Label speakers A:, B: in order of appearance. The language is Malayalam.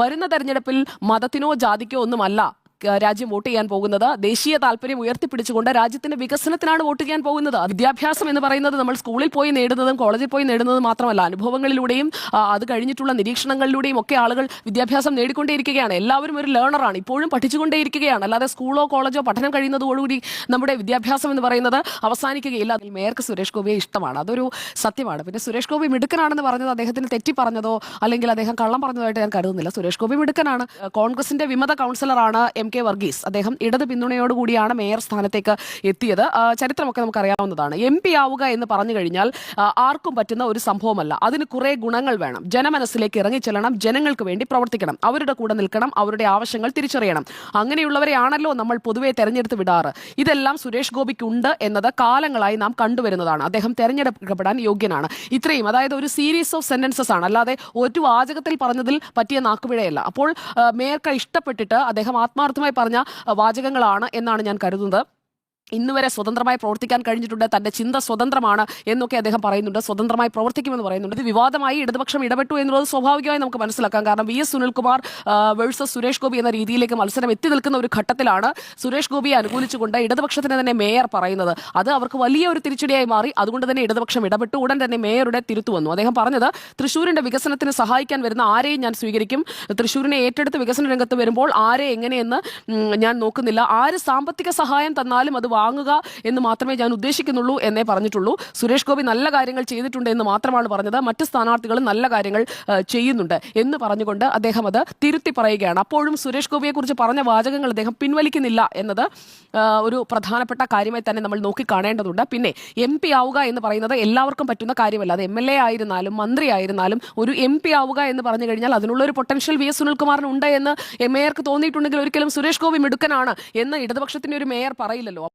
A: വരുന്ന തെരഞ്ഞെടുപ്പിൽ മതത്തിനോ ജാതിക്കോ ഒന്നുമല്ല. രാജ്യം വോട്ട് ചെയ്യാൻ പോകുന്നത്. ദേശീയ താല്പര്യം ഉയർത്തിപ്പിടിച്ചുകൊണ്ട് രാജ്യത്തിന്റെ വികസനത്തിനാണ് വോട്ട് ചെയ്യാൻ പോകുന്നത്. വിദ്യാഭ്യാസം എന്ന് പറയുന്നത് നമ്മൾ സ്കൂളിൽ പോയി നേടുന്നതും കോളേജിൽ പോയി നേടുന്നതും മാത്രമല്ല അനുഭവങ്ങളിലൂടെയും അത് കഴിഞ്ഞിട്ടുള്ള നിരീക്ഷണങ്ങളിലൂടെയും ഒക്കെ ആളുകൾ വിദ്യാഭ്യാസം നേടിക്കൊണ്ടേയിരിക്കുകയാണ്. എല്ലാവരും ഒരു ലേണറാണ് ഇപ്പോഴും പഠിച്ചുകൊണ്ടേയിരിക്കുകയാണ്. അല്ലാതെ സ്കൂളോ കോളേജോ പഠനം കഴിയുന്നതോടുകൂടി നമ്മുടെ വിദ്യാഭ്യാസം എന്ന് പറയുന്നത് അവസാനിക്കുകയില്ല. അതിൽ മേയർക്ക് സുരേഷ് ഗോപിയെ ഇഷ്ടമാണ്. അതൊരു സത്യമാണ്. പിന്നെ സുരേഷ് ഗോപി മിടുക്കനാണെന്ന് പറഞ്ഞത് അദ്ദേഹത്തിന് തെറ്റി പറഞ്ഞതോ അല്ലെങ്കിൽ അദ്ദേഹം കള്ളം പറഞ്ഞതായിട്ട് ഞാൻ കരുതുന്നില്ല. സുരേഷ് ഗോപി മിടുക്കനാണ്. കോൺഗ്രസിന്റെ വിമത കൗൺസിലറാണ് എം. കെ വർഗീസ് അദ്ദേഹം ഇടത് പിന്തുണയോടുകൂടിയാണ് മേയർ സ്ഥാനത്തേക്ക് എത്തിയത്. ചരിത്രമൊക്കെ നമുക്ക് അറിയാവുന്നതാണ് എം പി ആവുക എന്ന് പറഞ്ഞു കഴിഞ്ഞാൽ ആർക്കും പറ്റുന്ന ഒരു സംഭവമല്ല. അതിന് കുറെ ഗുണങ്ങൾ വേണം. ജനമനസ്സിലേക്ക് ഇറങ്ങിച്ചെല്ലണം ജനങ്ങൾക്ക് വേണ്ടി പ്രവർത്തിക്കണം. അവരുടെ കൂടെ നിൽക്കണം അവരുടെ ആവശ്യങ്ങൾ തിരിച്ചറിയണം. അങ്ങനെയുള്ളവരെയാണല്ലോ നമ്മൾ പൊതുവെ തെരഞ്ഞെടുത്ത് വിടാറ്. ഇതെല്ലാം സുരേഷ് ഗോപിക്ക് ഉണ്ട് എന്നത് കാലങ്ങളായി നാം കണ്ടുവരുന്നതാണ്. അദ്ദേഹം തെരഞ്ഞെടുക്കപ്പെടാൻ യോഗ്യനാണ്. ഇത്രയും അതായത് ഒരു സീരീസ് ഓഫ് സെന്റൻസസ് ആണ്. അല്ലാതെ ഒരു വാചകത്തിൽ പറഞ്ഞതിൽ പറ്റിയ നാക്കുപിഴയല്ല. അപ്പോൾ മേയർക്ക് ഇഷ്ടപ്പെട്ടിട്ട് അദ്ദേഹം ആത്മാർത്ഥമായി പറഞ്ഞ വാചകങ്ങളാണ് എന്നാണ് ഞാൻ കരുതുന്നത്. ഇന്ന് വരെ സ്വതന്ത്രമായി പ്രവർത്തിക്കാൻ കഴിഞ്ഞിട്ടുണ്ട്. തന്റെ ചിന്ത സ്വതന്ത്രമാണ് എന്നൊക്കെ അദ്ദേഹം പറയുന്നുണ്ട്. സ്വതന്ത്രമായി പ്രവർത്തിക്കുമെന്ന് പറയുന്നുണ്ട്. ഇത് വിവാദമായി ഇടതുപക്ഷം ഇടപെട്ടു എന്നുള്ളത് സ്വാഭാവികമായി നമുക്ക് മനസ്സിലാക്കാം. കാരണം V S Sunilkumar versus Suresh Gopi എന്ന രീതിയിലേക്ക് മത്സരം എത്തി നിൽക്കുന്ന ഒരു ഘട്ടത്തിലാണ് സുരേഷ് ഗോപിയെ അനുകൂലിച്ചുകൊണ്ട് ഇടതുപക്ഷത്തിന് തന്നെ മേയർ പറയുന്നത്. അത് അവർക്ക് വലിയ ഒരു തിരിച്ചടിയായി മാറി. അതുകൊണ്ട് തന്നെ ഇടതുപക്ഷം ഇടപെട്ടു. ഉടൻ തന്നെ മേയറുടെ തിരുത്തു വന്നു. അദ്ദേഹം പറഞ്ഞത് തൃശ്ശൂരിന്റെ വികസനത്തിന് സഹായിക്കാൻ വരുന്ന ആരെയും ഞാൻ സ്വീകരിക്കും. തൃശ്ശൂരിനെ ഏറ്റെടുത്ത് വികസന രംഗത്ത് വരുമ്പോൾ ആരെ എങ്ങനെയെന്ന് ഞാൻ നോക്കുന്നില്ല. ആര് സാമ്പത്തിക സഹായം തന്നാലും അത് വാങ്ങുക എന്ന് മാത്രമേ ഞാൻ ഉദ്ദേശിക്കുന്നുള്ളൂ എന്നേ പറഞ്ഞിട്ടുള്ളൂ. സുരേഷ് ഗോപി നല്ല കാര്യങ്ങൾ ചെയ്തിട്ടുണ്ട് എന്ന് മാത്രമാണ് പറഞ്ഞത്. മറ്റ് സ്ഥാനാർത്ഥികളും നല്ല കാര്യങ്ങൾ ചെയ്യുന്നുണ്ട് എന്ന് പറഞ്ഞുകൊണ്ട് അദ്ദേഹം അത് തിരുത്തി പറയുകയാണ്. അപ്പോഴും സുരേഷ് ഗോപിയെക്കുറിച്ച് പറഞ്ഞ വാചകങ്ങൾ അദ്ദേഹം പിൻവലിക്കുന്നില്ല എന്നത് ഒരു പ്രധാനപ്പെട്ട കാര്യമായി തന്നെ നമ്മൾ നോക്കി കാണേണ്ടതുണ്ട്. പിന്നെ എം പി ആവുക എന്ന് പറയുന്നത് എല്ലാവർക്കും പറ്റുന്ന കാര്യമല്ല. അത് എം എൽ എ ആയിരുന്നാലും മന്ത്രി ആയിരുന്നാലും ഒരു എം പി ആവുക എന്ന് പറഞ്ഞു കഴിഞ്ഞാൽ അതിനുള്ള ഒരു പൊട്ടൻഷ്യൽ വി എസ് സുനിൽകുമാറിന് ഉണ്ട് എന്ന് മേയർക്ക് തോന്നിയിട്ടുണ്ടെങ്കിൽ ഒരിക്കലും സുരേഷ് ഗോപി മിടുക്കനാണ് എന്ന് ഇടതുപക്ഷത്തിന്റെ ഒരു മേയർ പറയില്ലല്ലോ.